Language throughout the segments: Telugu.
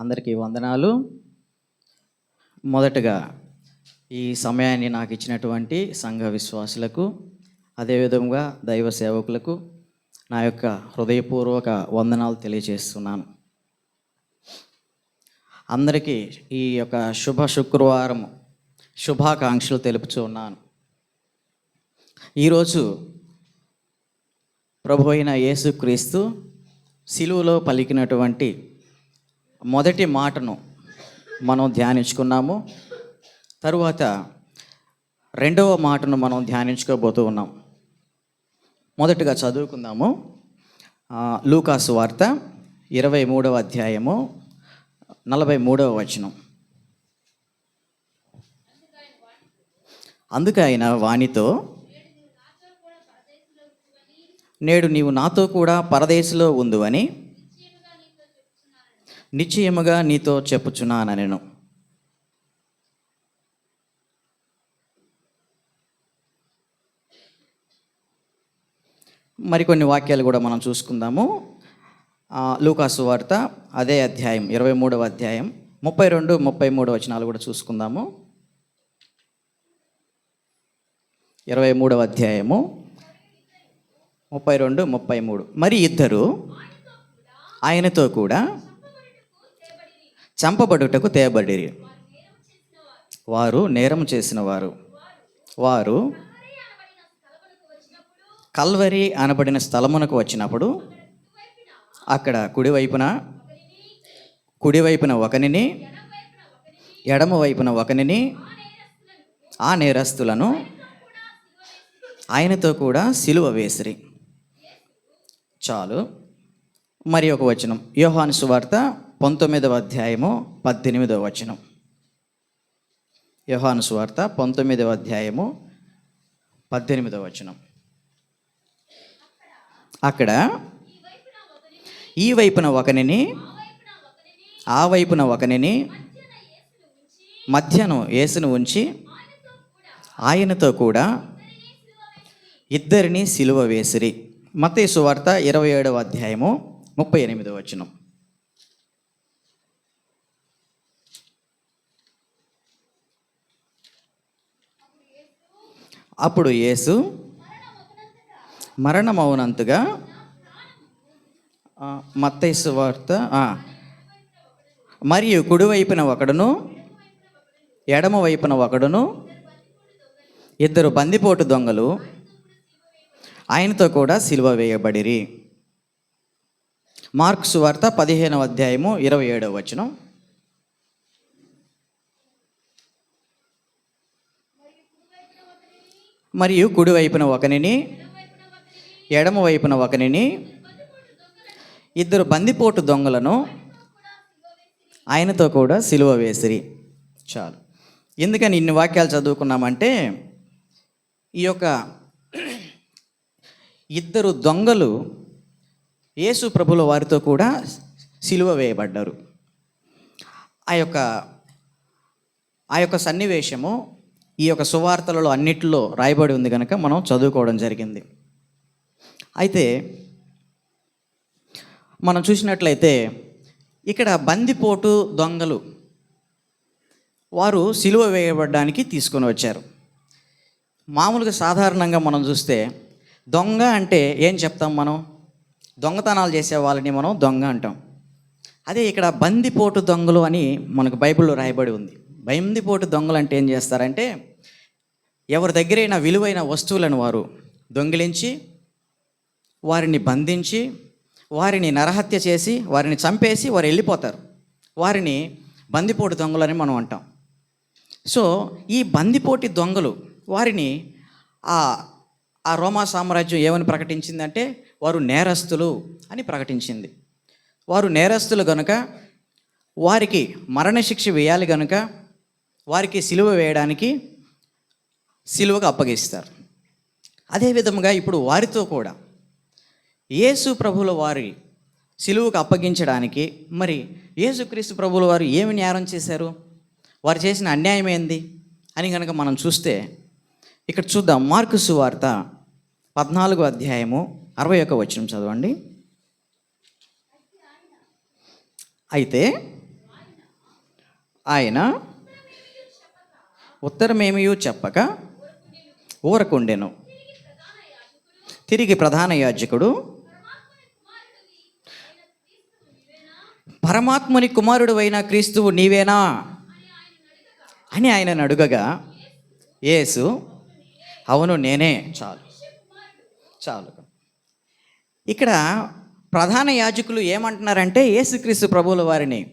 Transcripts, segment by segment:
అందరికీ వందనాలు. మొదటగా ఈ సమయాన్ని నాకు ఇచ్చినటువంటి సంఘ విశ్వాసులకు అదేవిధంగా దైవ సేవకులకు నా యొక్క హృదయపూర్వక వందనాలు తెలియజేస్తున్నాను. అందరికీ ఈ యొక్క శుభ శుక్రవారం శుభాకాంక్షలు తెలుపుచున్నాను ఈరోజు ప్రభు అయిన యేసుక్రీస్తు సిలువలో పలికినటువంటి మొదటి మాటను మనం ధ్యానించుకున్నాము. తరువాత రెండవ మాటను మనం ధ్యానించుకోబోతూ ఉన్నాం. మొదటగా చదువుకుందాము. లూకాసు వార్త ఇరవై మూడవ అధ్యాయము నలభై మూడవ వచనం. అందుకు ఆయన వానితో నేడు నీవు నాతో కూడా పరదేశంలో ఉందువని నిశ్చయముగా నీతో చెప్పుచున్నాను నేను మరికొన్ని వాక్యాలు కూడా మనం చూసుకుందాము. లూకాసు వార్త అదే అధ్యాయం ఇరవై మూడవ అధ్యాయం ముప్పై రెండు ముప్పై మూడు వచనాలు కూడా చూసుకుందాము. ఇరవై మూడవ అధ్యాయము ముప్పై రెండు ముప్పై మూడు. మరి ఇద్దరు ఆయనతో కూడా చంపబడుటకు తేబడిరి వారు నేరం చేసిన వారు వారు కల్వరి అనబడిన స్థలమునకు వచ్చినప్పుడు అక్కడ కుడివైపున కుడివైపున ఒకనిని ఎడమ వైపున ఒకనిని ఆ నేరస్తులను ఆయనతో కూడా సిలువ వేసిరి. చాలు. మరి ఒక వచనం. యోహాను సువార్త పంతొమ్మిదవ అధ్యాయము పద్దెనిమిదవ వచనం. యోహాను సువార్త పంతొమ్మిదవ అధ్యాయము పద్దెనిమిదవ వచనం. అక్కడ ఈ వైపున ఒకనిని ఆ వైపున ఒకనిని మధ్యను యేసును ఉంచి ఆయనతో కూడా ఇద్దరిని సిలువ వేసిరి. మతేసు వార్త ఇరవై ఏడవ అధ్యాయము ముప్పై ఎనిమిదవ వచనం. అప్పుడు యేసు మరణమవునంతగా మత్తైసు వార్త మరియు కుడివైపున ఒకడును ఎడమ వైపున ఒకడును ఇద్దరు బందిపోటు దొంగలు ఆయనతో కూడా సిలువ వేయబడిరి. మార్క్స్ వార్త పదిహేనవ అధ్యాయము ఇరవై ఏడవ వచనం. మరియు కుడివైపున ఒకనిని ఎడమ వైపున ఒకనిని ఇద్దరు బందిపోటు దొంగలను ఆయనతో కూడా సిలువ వేసిరి. చాలు. ఎందుకని ఇన్ని వాక్యాలు చదువుకున్నామంటే ఈ యొక్క ఇద్దరు దొంగలు యేసు ప్రభుల వారితో కూడా సిలువ వేయబడ్డారు. ఆ యొక్క ఆ యొక్క సన్నివేశము ఈ యొక్క సువార్తలలో అన్నిటిలో రాయబడి ఉంది కనుక మనం చదువుకోవడం జరిగింది. అయితే మనం చూసినట్లయితే ఇక్కడ బందిపోటు దొంగలు వారు సిలువ వేయబడడానికి తీసుకొని వచ్చారు. మామూలుగా సాధారణంగా మనం చూస్తే దొంగ అంటే ఏం చెప్తాం మనం? దొంగతనాలు చేసే వాళ్ళని మనం దొంగ అంటాం. అదే ఇక్కడ బందిపోటు దొంగలు అని మనకు బైబిల్లో రాయబడి ఉంది. బందిపోటు దొంగలు అంటే ఏం చేస్తారంటే ఎవరి దగ్గరైనా విలువైన వస్తువులను వారు దొంగిలించి వారిని బంధించి వారిని నరహత్య చేసి వారిని చంపేసి వారు వెళ్ళిపోతారు. వారిని బందిపోటు దొంగలని మనం అంటాం. సో ఈ బందిపోటి దొంగలు వారిని ఆ ఆ రోమా సామ్రాజ్యం ఏమని ప్రకటించిందంటే వారు నేరస్తులు అని ప్రకటించింది. వారు నేరస్తులు గనుక వారికి మరణశిక్ష వేయాలి గనుక వారికి సిలువ వేయడానికి సిలువకు అప్పగిస్తారు. అదేవిధంగా ఇప్పుడు వారితో కూడా. యేసు ప్రభుల వారి సిలువకు అప్పగించడానికి మరి యేసుక్రీస్తు ప్రభుల వారు ఏమి నేరం చేశారు? వారు చేసిన అన్యాయం ఏంది? అని కనుక మనం చూస్తే ఇక్కడ చూద్దాం మార్కు సువార్త పద్నాలుగో అధ్యాయము అరవై ఒక వచనం చదవండి. అయితే ఆయన ఉత్తరమేమియూ చెప్పక ఊరకుండెను తిరిగి ప్రధాన యాజకుడు పరమాత్ముని కుమారుడు అయిన క్రీస్తువు నీవేనా? అని ఆయనను అడుగగా యేసు అవును నేనే. చాలు. చాలు. ఇక్కడ ప్రధాన యాజకులు ఏమంటున్నారంటే యేసుక్రీస్తు ప్రభువుల వారిని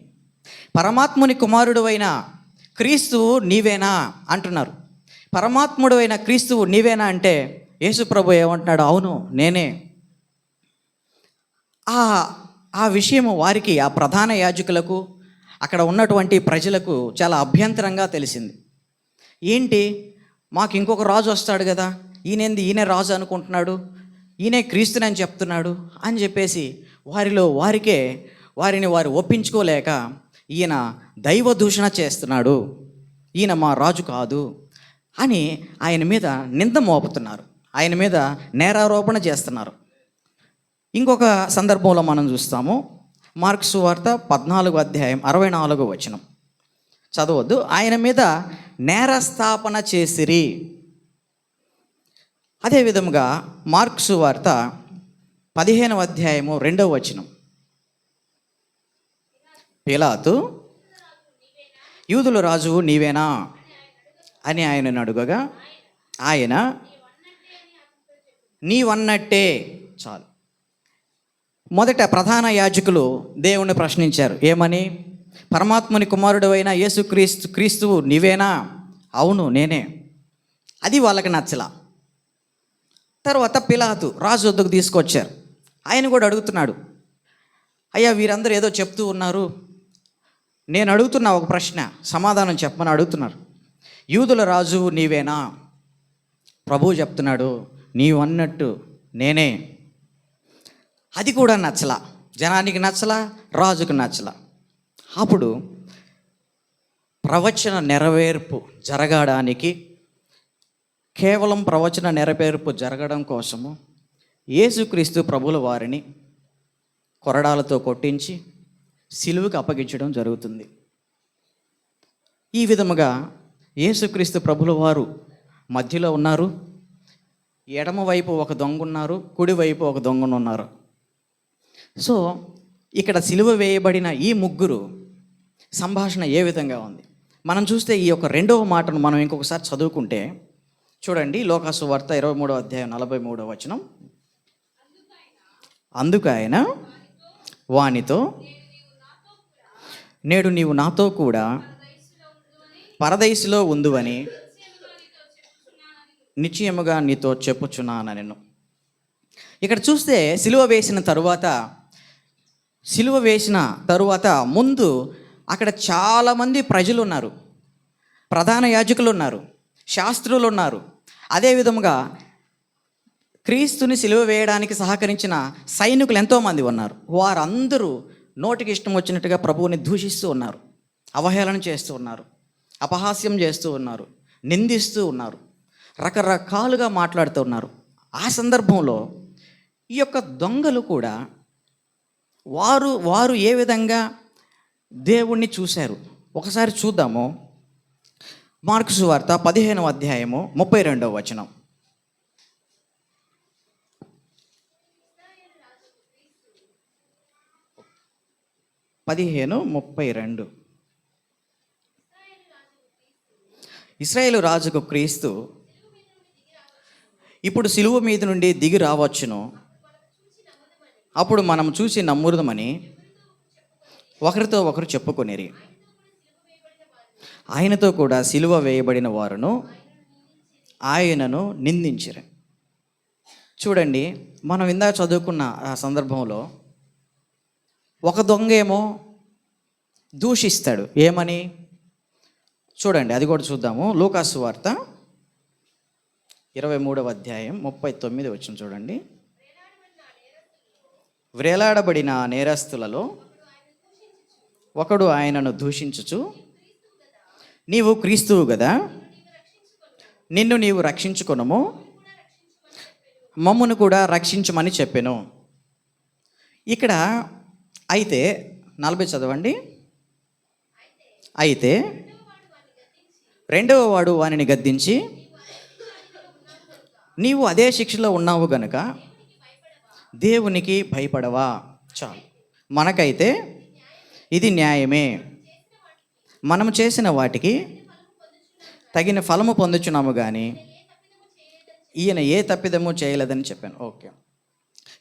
పరమాత్ముని కుమారుడు అయిన క్రీస్తువు నీవేనా? అంటున్నారు. పరమాత్ముడు అయిన క్రీస్తువు నీవేనా అంటే యేసు ప్రభు ఏమంటున్నాడు? అవును నేనే. ఆ ఆ విషయము వారికి ఆ ప్రధాన యాజకులకు అక్కడ ఉన్నటువంటి ప్రజలకు చాలా అభ్యంతరంగా తెలిసింది. ఏంటి? మాకు ఇంకొక రాజు వస్తాడు కదా. ఈయనేంది? ఈయనే రాజు అనుకుంటున్నాడు. ఈయనే క్రీస్తునని చెప్తున్నాడు అని చెప్పేసి వారిలో వారికే వారిని వారు ఒప్పించుకోలేక ఈయన దైవ దూషణ చేస్తున్నాడు. ఈయన మా రాజు కాదు. అని ఆయన మీద నింద మోపుతున్నారు. ఆయన మీద నేరారోపణ చేస్తున్నారు. ఇంకొక సందర్భంలో మనం చూస్తాము. మార్క్స్ వార్త పద్నాలుగు అధ్యాయం అరవై నాలుగు వచనం. చదవద్దు. ఆయన మీద నేరస్థాపన చేసిరి. అదే విధముగా మార్క్స్ వార్త పదిహేనవ అధ్యాయము రెండవ వచనం. పిలాతు యూదుల రాజువు నీవేనా? అని ఆయనను అడుగగా ఆయన నీవన్నట్టే చాలు. మొదట ప్రధాన యాజకులు దేవుణ్ణి ప్రశ్నించారు. ఏమని? పరమాత్ముని కుమారుడు అయిన యేసుక్రీస్తు క్రీస్తువు నీవేనా? అవును నేనే. అది వాళ్ళకి నచ్చలా. తర్వాత పిలాతు రాజు వద్దకు తీసుకొచ్చారు. ఆయన కూడా అడుగుతున్నాడు. అయ్యా వీరందరూ ఏదో చెప్తూ ఉన్నారు. నేను అడుగుతున్నా ఒక ప్రశ్న సమాధానం చెప్పమని అడుగుతున్నారు. యూదుల రాజు నీవేనా? ప్రభు చెప్తున్నాడు నీవు అన్నట్టు నేనే. అది కూడా నచ్చల. జనానికి నచ్చల రాజుకు నచ్చలా. అప్పుడు ప్రవచన నెరవేర్పు జరగడానికి కేవలం ప్రవచన నెరవేర్పు జరగడం కోసము యేసుక్రీస్తు ప్రభుల వారిని కొరడాలతో కొట్టించి సిలువుకి అప్పగించడం జరుగుతుంది. ఈ విధముగా యేసుక్రీస్తు ప్రభుల వారు మధ్యలో ఉన్నారు. ఎడమవైపు ఒక దొంగ ఉన్నారు కుడివైపు ఒక దొంగను ఉన్నారు. సో ఇక్కడ సిలువ వేయబడిన ఈ ముగ్గురు సంభాషణ ఏ విధంగా ఉంది? మనం చూస్తే ఈ యొక్క రెండవ మాటను మనం ఇంకొకసారి చదువుకుంటే చూడండి లోకాసు వార్త ఇరవై మూడో అధ్యాయం నలభై మూడో వచనం. అందుకు ఆయన వానితో నేడు నీవు నాతో కూడా పరదేశిలో ఉందువని నిశ్చయముగా నీతో చెప్పుచున్నాను నేను ఇక్కడ చూస్తే సిలువ వేసిన తరువాత సిలువ వేసిన తరువాత ముందు అక్కడ చాలామంది ప్రజలు ఉన్నారు ప్రధాన యాజకులు ఉన్నారు శాస్త్రులు ఉన్నారు అదేవిధముగా క్రీస్తుని సిలువ వేయడానికి సహకరించిన సైనికులు ఎంతోమంది ఉన్నారు. వారందరూ నోటికి ఇష్టం వచ్చినట్టుగా ప్రభువుని దూషిస్తూ ఉన్నారు అవహేళన చేస్తూ ఉన్నారు. అపహాస్యం చేస్తూ ఉన్నారు నిందిస్తూ ఉన్నారు రకరకాలుగా మాట్లాడుతూ ఉన్నారు. ఆ సందర్భంలో ఈ యొక్క దొంగలు కూడా వారు వారు ఏ విధంగా దేవుణ్ణి చూశారు? ఒకసారి చూద్దాము. మార్క్సు వార్త పదిహేనవ అధ్యాయము ముప్పై రెండవ వచనం. పదిహేను ముప్పై రెండు. ఇస్రాయేల్ రాజుకు క్రీస్తు ఇప్పుడు సిలువ మీద నుండి దిగి రావచ్చును. అప్పుడు మనం చూసి నమ్మురుదమని ఒకరితో ఒకరు చెప్పుకొనిరి. ఆయనతో కూడా సిలువ వేయబడిన వారును ఆయనను నిందించరు. చూడండి మనం ఇందా చదువుకున్న ఆ సందర్భంలో ఒక దొంగ ఏమో దూషిస్తాడు. ఏమని? చూడండి అది కూడా చూద్దాము. లూకాసు వార్త ఇరవై మూడవ అధ్యాయం ముప్పై తొమ్మిది వచ్చిన చూడండి. వ్రేలాడబడిన నేరస్తులలో ఒకడు ఆయనను దూషించుచు నీవు క్రీస్తువు కదా నిన్ను నీవు రక్షించుకునము. మమ్మను కూడా రక్షించమని చెప్పాను. ఇక్కడ అయితే నలభై చదవండి. అయితే రెండవ వాడు వానిని గద్దించి నీవు అదే శిక్షలో ఉన్నావు గనుక దేవునికి భయపడవా? చాలు. మనకైతే ఇది న్యాయమే. మనము చేసిన వాటికి తగిన ఫలము పొందుచున్నాము కానీ ఈయన ఏ తప్పిదమో చేయలేదని చెప్పాను. ఓకే.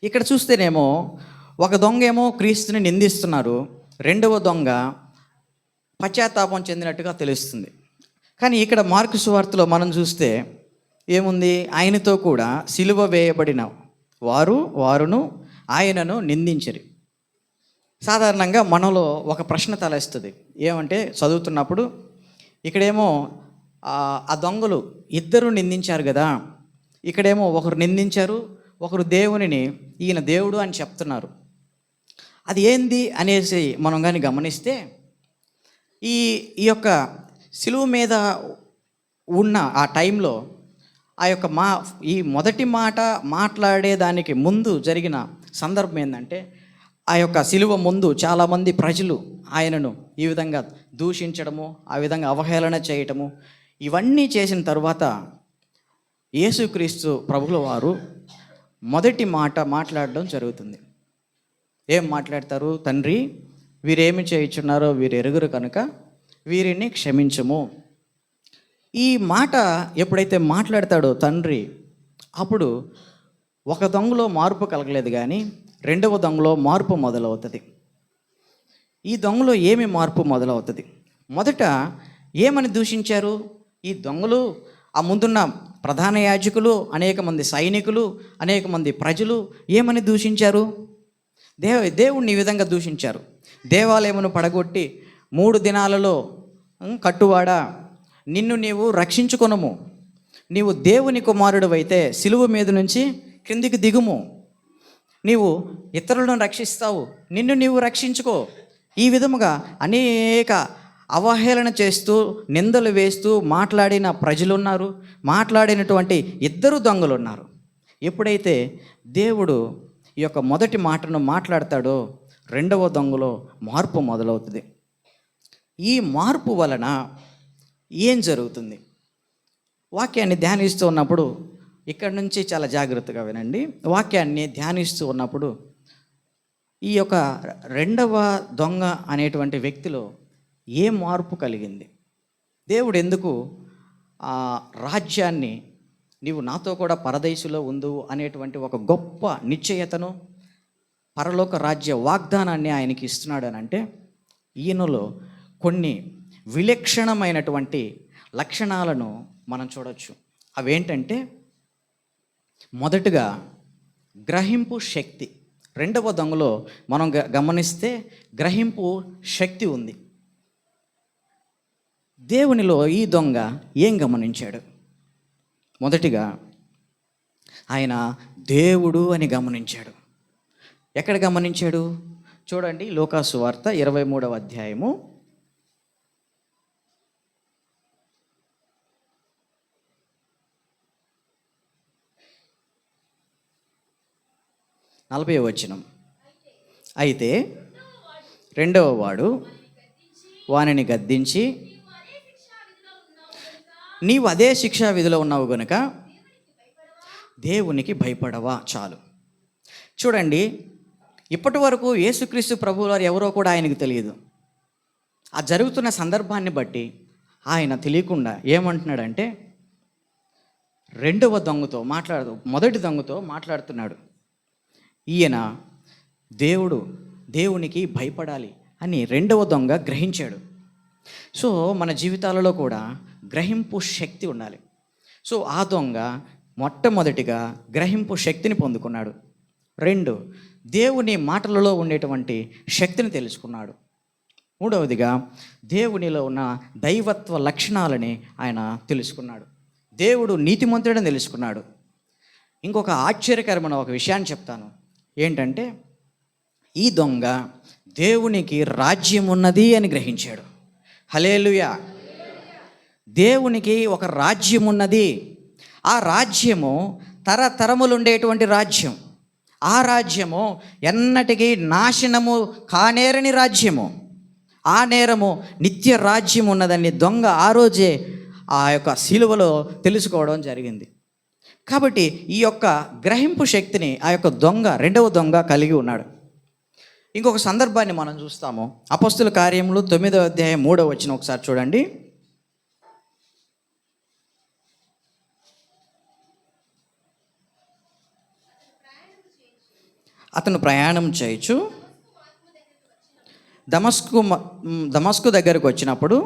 ఇక్కడ చూస్తేనేమో ఒక దొంగ ఏమో క్రీస్తుని నిందిస్తున్నారు. రెండవ దొంగ పశ్చాత్తాపం చెందినట్టుగా తెలుస్తుంది. కానీ ఇక్కడ మార్కు సువార్తలో మనం చూస్తే ఏముంది? ఆయనతో కూడా సిలువ వేయబడిన వారు వారును ఆయనను నిందించరు. సాధారణంగా మనలో ఒక ప్రశ్న తలేస్తుంది. ఏమంటే చదువుతున్నప్పుడు ఇక్కడేమో ఆ దొంగలు ఇద్దరు నిందించారు కదా. ఇక్కడేమో ఒకరు నిందించారు ఒకరు దేవునిని ఈయన దేవుడు అని చెప్తున్నారు. అది ఏంది అనేసి మనం కానీ గమనిస్తే ఈ ఈ యొక్క సిలువ మీద ఉన్న ఆ టైంలో ఆ యొక్క మా ఈ మొదటి మాట మాట్లాడేదానికి ముందు జరిగిన సందర్భం ఏంటంటే ఆ యొక్క సిలువ ముందు చాలామంది ప్రజలు ఆయనను ఈ విధంగా దూషించడము ఆ విధంగా అవహేళన చేయటము ఇవన్నీ చేసిన తర్వాత యేసుక్రీస్తు ప్రభుల వారు మొదటి మాట మాట్లాడడం జరుగుతుంది. ఏం మాట్లాడతారు? తండ్రి వీరేమి చేయించున్నారో వీరు ఎరుగురు కనుక వీరిని క్షమించము. ఈ మాట ఎప్పుడైతే మాట్లాడతాడో తండ్రి అప్పుడు ఒక దొంగలో మార్పు కలగలేదు కానీ రెండవ దొంగలో మార్పు మొదలవుతుంది. ఈ దొంగలో ఏమి మార్పు మొదలవుతుంది? మొదట ఏమని దూషించారు? ఈ దొంగలు ఆ ముందున్న ప్రధాన యాజకులు అనేక మంది సైనికులు అనేక మంది ప్రజలు ఏమని దూషించారు? దేవ దేవుణ్ణి ఈ విధంగా దూషించారు. దేవాలయమును పడగొట్టి మూడు దినాలలో కట్టువాడ? నిన్ను నీవు రక్షించుకొనము. నీవు దేవుని కుమారుడు అయితే సిలువ మీద నుంచి క్రిందికి దిగుము. నీవు ఇతరులను రక్షిస్తావు. నిన్ను నీవు రక్షించుకో. ఈ విధముగా అనేక అవహేళన చేస్తూ నిందలు వేస్తూ మాట్లాడిన ప్రజలున్నారు. మాట్లాడినటువంటి ఇద్దరు దొంగలు ఉన్నారు ఎప్పుడైతే దేవుడు ఈ యొక్క మొదటి మాటను మాట్లాడతాడో రెండవ దొంగలో మార్పు మొదలవుతుంది. ఈ మార్పు వలన ఏం జరుగుతుంది? వాక్యాన్ని ధ్యానిస్తూ ఉన్నప్పుడు ఇక్కడ నుంచి చాలా జాగ్రత్తగా వినండి. వాక్యాన్ని ధ్యానిస్తూ ఉన్నప్పుడు ఈ యొక్క రెండవ దొంగ అనేటువంటి వ్యక్తిలో ఏ మార్పు కలిగింది? దేవుడు ఎందుకు ఆ రాజ్యాన్ని నీవు నాతో కూడా పరదేశులో ఉండు అనేటువంటి ఒక గొప్ప నిశ్చయతను పరలోక రాజ్య వాగ్దానాన్ని ఆయనకి ఇస్తున్నాడు అని అంటే ఈయనలో కొన్ని విలక్షణమైనటువంటి లక్షణాలను మనం చూడవచ్చు అవేంటంటే మొదటగా గ్రహింపు శక్తి. రెండవ దొంగలో మనం గ- గమనిస్తే గ్రహింపు శక్తి ఉంది. దేవునిలో ఈ దొంగ ఏం గమనించాడు? మొదటిగా ఆయన దేవుడు అని గమనించాడు. ఎక్కడ గమనించాడు? చూడండి లోకాసు వార్త ఇరవై మూడవ అధ్యాయము నలభై వచనం. అయితే రెండవ వాడు వానిని గద్దించి నీవు అదే శిక్షా విధిలో ఉన్నావు గనుక దేవునికి భయపడవా చాలు. చూడండి ఇప్పటి వరకు యేసుక్రీస్తు ప్రభువు వారు ఎవరో కూడా ఆయనకు తెలియదు. ఆ జరుగుతున్న సందర్భాన్ని బట్టి ఆయన తెలియకుండా ఏమంటున్నాడంటే రెండవ దొంగతో మాట్లాడదు మొదటి దొంగతో మాట్లాడుతున్నాడు. ఈయన దేవుడు దేవునికి భయపడాలి అని రెండవ దొంగ గ్రహించాడు. సో మన జీవితాలలో కూడా గ్రహింపు శక్తి ఉండాలి. సో ఆ దొంగ మొట్టమొదటిగా గ్రహింపు శక్తిని పొందుకున్నాడు. రెండు దేవుని మాటలలో ఉండేటువంటి శక్తిని తెలుసుకున్నాడు. మూడవదిగా దేవునిలో ఉన్న దైవత్వ లక్షణాలని ఆయన తెలుసుకున్నాడు. దేవుడు నీతిమంతుడని తెలుసుకున్నాడు. ఇంకొక ఆశ్చర్యకరమైన ఒక విషయాన్ని చెప్తాను. ఏంటంటే ఈ దొంగ దేవునికి రాజ్యం ఉన్నది అని గ్రహించాడు. హలేలుయా దేవునికి ఒక రాజ్యం ఉన్నది ఆ రాజ్యము తరతరములు ఉండేటువంటి రాజ్యం. ఆ రాజ్యము ఎన్నటికీ నాశనము కానేరని రాజ్యము. ఆ నేరము నిత్య రాజ్యం ఉన్నదని దొంగ ఆ రోజే ఆ యొక్క శిలువలో తెలుసుకోవడం జరిగింది. కాబట్టి ఈ యొక్క గ్రహింపు శక్తిని ఆ యొక్క దొంగ రెండవ దొంగ కలిగి ఉన్నాడు. ఇంకొక సందర్భాన్ని మనం చూస్తాము. అపస్తుల కార్యములు తొమ్మిదవ అధ్యాయం మూడవ వచ్చిన ఒకసారి చూడండి. అతను ప్రయాణం చేయొచ్చు దమస్కు మ్, దమస్కు దగ్గరకు వచ్చినప్పుడు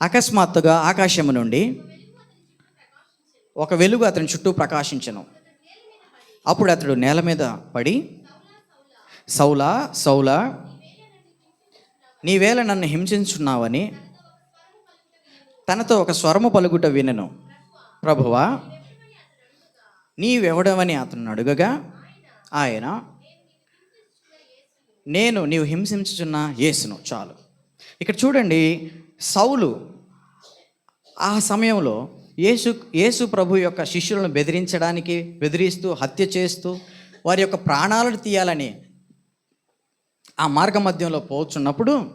అకస్మాత్తుగా ఆకాశము నుండి ఒక వెలుగు అతని చుట్టూ ప్రకాశించను. అప్పుడు అతడు నేల మీద పడి సౌలా సౌలా నీవేళ నన్ను హింసించున్నావని తనతో ఒక స్వరము పలుకుట వినను. ప్రభువా నీవెవడవని అతను అడుగగా ఆయన నేను నీవు హింసించుచున్న యేసును. చాలు. ఇక్కడ చూడండి సౌలు ఆ సమయంలో యేసు యేసు ప్రభు యొక్క శిష్యులను బెదిరించడానికి బెదిరిస్తూ హత్య చేస్తూ వారి యొక్క ప్రాణాలను తీయాలని ఆ మార్గ మధ్యంలో పోచున్నప్పుడు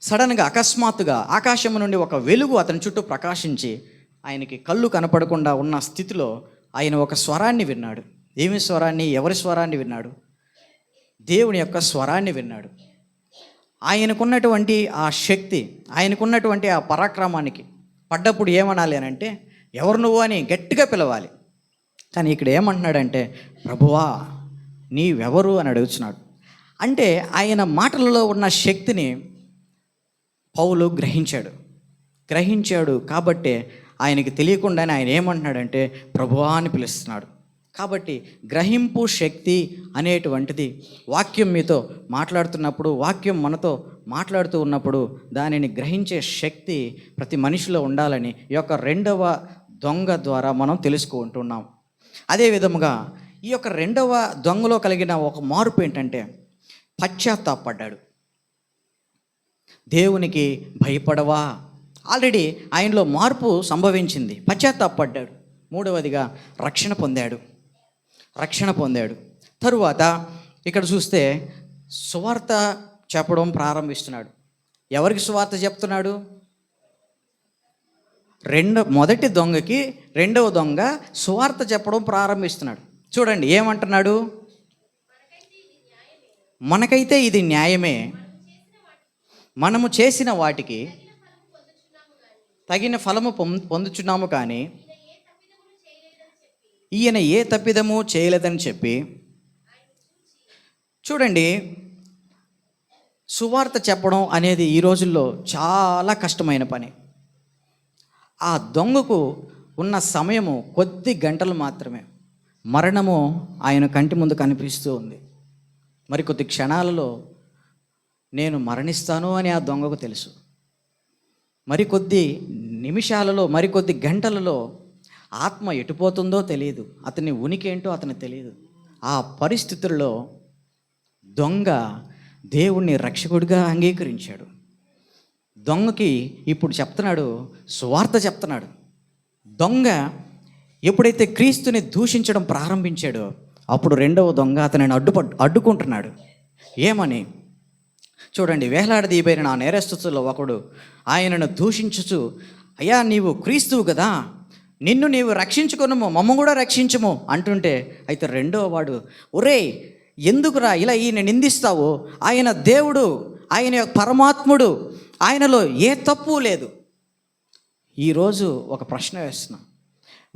సడన్గా అకస్మాత్తుగా ఆకాశం నుండి ఒక వెలుగు అతని చుట్టూ ప్రకాశించి ఆయనకి కళ్ళు కనపడకుండా ఉన్న స్థితిలో ఆయన ఒక స్వరాన్ని విన్నాడు. ఏమి స్వరాన్ని? ఎవరి స్వరాన్ని విన్నాడు? దేవుని యొక్క స్వరాన్ని విన్నాడు. ఆయనకున్నటువంటి ఆ శక్తి ఆయనకున్నటువంటి ఆ పరాక్రమానికి పడ్డప్పుడు ఏమనాలి అని అంటే ఎవరు నువ్వు అని గట్టిగా పిలవాలి. కానీ ఇక్కడ ఏమంటున్నాడంటే ప్రభువా నీవెవరు అని అడుగుతున్నాడు. అంటే ఆయన మాటలలో ఉన్న శక్తిని పౌలు గ్రహించాడు. గ్రహించాడు కాబట్టే ఆయనకి తెలియకుండానే ఆయన ఏమంటున్నాడంటే ప్రభువా అని పిలుస్తున్నాడు. కాబట్టి గ్రహింపు శక్తి అనేటువంటిది. వాక్యం మీతో మాట్లాడుతున్నప్పుడు వాక్యం మనతో మాట్లాడుతూ ఉన్నప్పుడు దానిని గ్రహించే శక్తి ప్రతి మనిషిలో ఉండాలని ఈ యొక్క రెండవ దొంగ ద్వారా మనం తెలుసుకుంటున్నాం. అదే విధముగా ఈ యొక్క రెండవ దొంగలో కలిగిన ఒక మార్పు ఏంటంటే పశ్చాత్తాపడ్డాడు. దేవునికి భయపడవా? ఆల్రెడీ ఆయనలో మార్పు సంభవించింది. పశ్చాత్తాపడ్డాడు. మూడవదిగా రక్షణ పొందాడు. రక్షణ పొందాడు. తరువాత ఇక్కడ చూస్తే సువార్త చెప్పడం ప్రారంభిస్తున్నాడు. ఎవరికి సువార్త చెప్తున్నాడు? రెండో మొదటి దొంగకి రెండవ దొంగ సువార్త చెప్పడం ప్రారంభిస్తున్నాడు. చూడండి ఏమంటున్నాడు? మనకైతే ఇది న్యాయమే. మనము చేసిన వాటికి తగిన ఫలము పొం- పొందుచున్నాము కానీ ఈయన ఏ తప్పిదము చేయలేదని చెప్పి చూడండి సువార్త చెప్పడం అనేది ఈ రోజుల్లో చాలా కష్టమైన పని. ఆ దొంగకు ఉన్న సమయము కొద్ది గంటలు మాత్రమే. మరణము ఆయన కంటి ముందు కనిపిస్తూ ఉంది. మరి కొద్ది క్షణాలలో నేను మరణిస్తాను అని ఆ దొంగకు తెలుసు. మరికొద్ది నిమిషాలలో మరికొద్ది గంటలలో ఆత్మ ఎటుపోతుందో తెలియదు. అతని ఉనికి ఏంటో అతనికి తెలియదు. ఆ పరిస్థితుల్లో దొంగ దేవుణ్ణి రక్షకుడిగా అంగీకరించాడు. దొంగకి ఇప్పుడు చెప్తున్నాడు స్వార్థ చెప్తున్నాడు. దొంగ ఎప్పుడైతే క్రీస్తుని దూషించడం ప్రారంభించాడో అప్పుడు రెండవ దొంగ అతనిని అడ్డుపడ్ అడ్డుకుంటున్నాడు. ఏమని? చూడండి వేలాడదీయబడిన ఆ నేరస్తుల్లో ఒకడు ఆయనను దూషించుచు అయ్యా నీవు క్రీస్తువు కదా నిన్ను నీవు రక్షించుకునము మమ్మ కూడా రక్షించము అంటుంటే అయితే రెండో వాడు ఒరేయ్ ఎందుకురా ఇలా ఈయన నిందిస్తావు? ఆయన దేవుడు ఆయన యొక్క పరమాత్ముడు ఆయనలో ఏ తప్పు లేదు. ఈరోజు ఒక ప్రశ్న వేస్తున్నాం.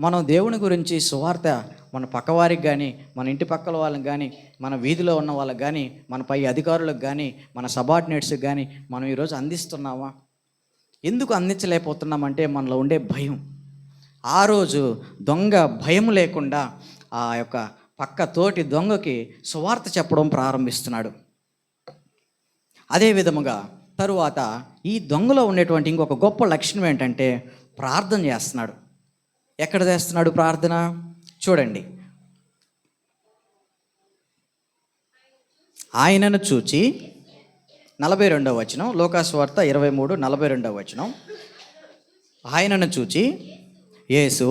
మనం దేవుని గురించి సువార్త మన పక్కవారికి కానీ మన ఇంటి పక్కల వాళ్ళకి కానీ మన వీధిలో ఉన్న వాళ్ళకి కానీ మన పై అధికారులకు కానీ మన సబార్డినేట్స్కి కానీ మనం ఈరోజు అందిస్తున్నామా? ఎందుకు అందించలేకపోతున్నామంటే మనలో ఉండే భయం. ఆ రోజు దొంగ భయం లేకుండా ఆ యొక్క పక్క తోటి దొంగకి సువార్త చెప్పడం ప్రారంభిస్తున్నాడు. అదే విధముగా తరువాత ఈ దొంగలో ఉండేటువంటి ఇంకొక గొప్ప లక్షణం ఏంటంటే ప్రార్థన చేస్తున్నాడు. ఎక్కడ చేస్తున్నాడు ప్రార్థన? చూడండి. ఆయనను చూచి నలభై రెండవ వచనం లోకాస్వార్త ఇరవై మూడు నలభై రెండవ వచనం. ఆయనను చూచి యేసు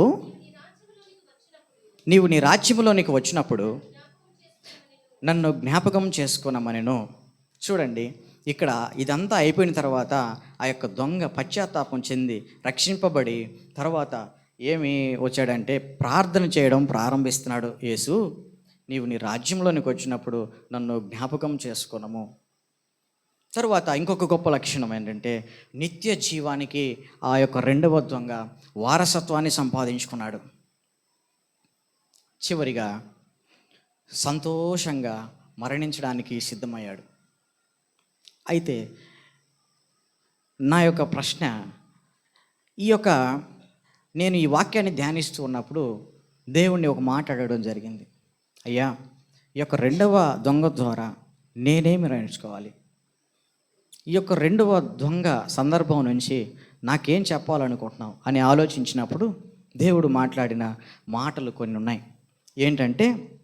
నీవు నీ రాజ్యంలోనికి వచ్చినప్పుడు నన్ను జ్ఞాపకం చేసుకున్నామనెను చూడండి ఇక్కడ ఇదంతా అయిపోయిన తర్వాత ఆ యొక్క దొంగ పశ్చాత్తాపం చెంది రక్షింపబడి తర్వాత ఏమి వచ్చాడంటే ప్రార్థన చేయడం ప్రారంభిస్తున్నాడు. యేసు నీవు నీ రాజ్యంలోనికి వచ్చినప్పుడు నన్ను జ్ఞాపకం చేసుకున్నాము తరువాత ఇంకొక గొప్ప లక్షణం ఏంటంటే నిత్య జీవానికి ఆ యొక్క రెండవ దొంగ వారసత్వాన్ని సంపాదించుకున్నాడు. చివరిగా సంతోషంగా మరణించడానికి సిద్ధమయ్యాడు. అయితే నా యొక్క ప్రశ్న ఈ యొక్క నేను ఈ వాక్యాన్ని ధ్యానిస్తూ ఉన్నప్పుడు దేవుణ్ణి ఒక మాట అడగడం జరిగింది. అయ్యా ఈ యొక్క రెండవ దొంగ ద్వారా నేనేమి రాయించుకోవాలి? ఈ యొక్క రెండవ దొంగ సందర్భం నుంచి నాకేం చెప్పాలనుకుంటున్నావు అని ఆలోచించినప్పుడు దేవుడు మాట్లాడిన మాటలు కొన్ని ఉన్నాయి. ఏంటంటే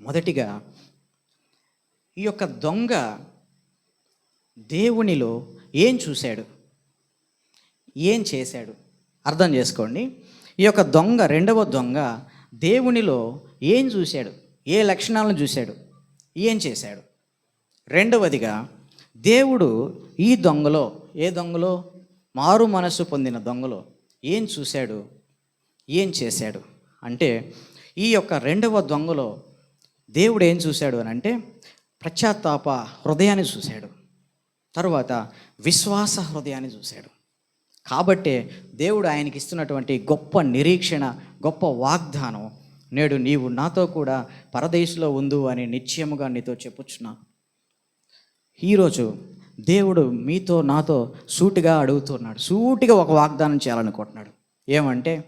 మొదటిగా ఈ యొక్క దొంగ దేవునిలో ఏం చూశాడు? ఏం చేశాడు? అర్థం చేసుకోండి. ఈ యొక్క దొంగ రెండవ దొంగ దేవునిలో ఏం చూశాడు? ఏ లక్షణాలను చూశాడు? ఏం చేశాడు? రెండవదిగా దేవుడు ఈ దొంగలో ఏ దొంగలో? మారు మనస్సు పొందిన దొంగలో ఏం చూశాడు? ఏం చేశాడు? అంటే ఈ యొక్క రెండవ దొంగలో దేవుడు ఏం చూశాడు అని అంటే పశ్చాత్తాప హృదయాన్ని చూశాడు. తరువాత విశ్వాస హృదయాన్ని చూశాడు. కాబట్టే దేవుడు ఆయనకి ఇస్తున్నటువంటి గొప్ప నిరీక్షణ గొప్ప వాగ్దానం నేడు నీవు నాతో కూడా పరదేశంలో ఉండు అని నిశ్చయముగా నీతో చెప్పుచున్నాను. ఈరోజు దేవుడు మీతో నాతో సూటిగా అడుగుతున్నాడు. సూటిగా ఒక వాగ్దానం చేయాలనుకుంటున్నాడు. ఏమంటే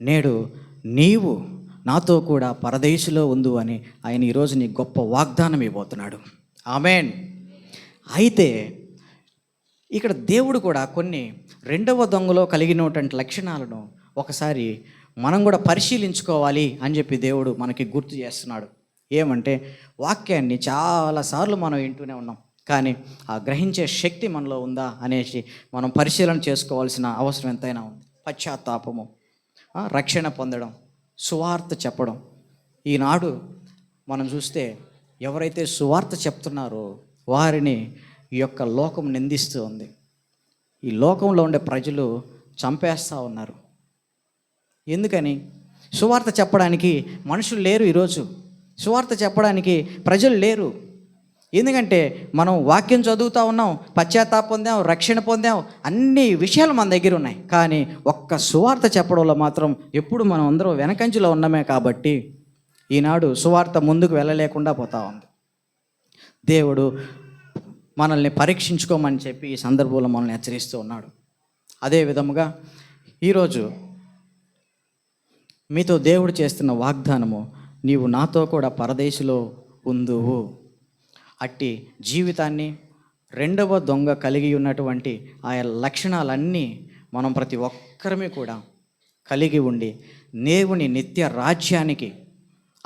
నేడు నీవు నాతో కూడా పరదేశంలో ఉందు అని ఆయన ఈరోజు నీ గొప్ప వాగ్దానం ఇవ్వబోతున్నాడు. ఆమెన్. అయితే ఇక్కడ దేవుడు కూడా కొన్ని రెండవ దొంగలో కలిగినటువంటి లక్షణాలను ఒకసారి మనం కూడా పరిశీలించుకోవాలి అని చెప్పి దేవుడు మనకి గుర్తు చేస్తున్నాడు. ఏమంటే వాక్యాన్ని చాలాసార్లు మనం వింటూనే ఉన్నాం. కానీ ఆ గ్రహించే శక్తి మనలో ఉందా అనేసి మనం పరిశీలన చేసుకోవాల్సిన అవసరం ఎంతైనా ఉంది. పశ్చాత్తాపము రక్షణ పొందడం సువార్త చెప్పడం. ఈనాడు మనం చూస్తే ఎవరైతే సువార్త చెప్తున్నారో వారిని ఈ యొక్క లోకం నిందిస్తూ ఉంది. ఈ లోకంలో ఉండే ప్రజలు చంపేస్తూ ఉన్నారు. ఎందుకని? సువార్త చెప్పడానికి మనుషులు లేరు ఈరోజు. సువార్త చెప్పడానికి ప్రజలు లేరు. ఎందుకంటే మనం వాక్యం చదువుతూ ఉన్నాం పశ్చాత్తాప పొందాం రక్షణ పొందాం అన్ని విషయాలు మన దగ్గర ఉన్నాయి. కానీ ఒక్క సువార్త చెప్పడంలో మాత్రం ఎప్పుడు మనం అందరం వెనకంచులో ఉన్నామే కాబట్టి ఈనాడు సువార్త ముందుకు వెళ్ళలేకుండా పోతా ఉంది. దేవుడు మనల్ని పరీక్షించుకోమని చెప్పి ఈ సందర్భంలో మనల్ని హెచ్చరిస్తూ ఉన్నాడు. అదే విధముగా ఈరోజు మీతో దేవుడు చేస్తున్న వాగ్దానము నీవు నాతో కూడా పరదేశిలో ఉందువు. అట్టి జీవితాన్ని రెండవ దొంగ కలిగి ఉన్నటువంటి ఆయా లక్షణాలన్నీ మనం ప్రతి ఒక్కరమే కూడా కలిగి ఉండి దేవుని నిత్య రాజ్యానికి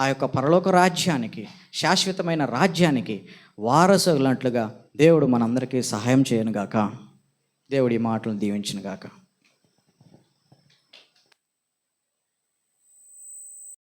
ఆ యొక్క పరలోక రాజ్యానికి శాశ్వతమైన రాజ్యానికి వారసులట్లుగా దేవుడు మనందరికీ సహాయం చేయనుగాక. దేవుడి మాటలను దీవించునుగాక.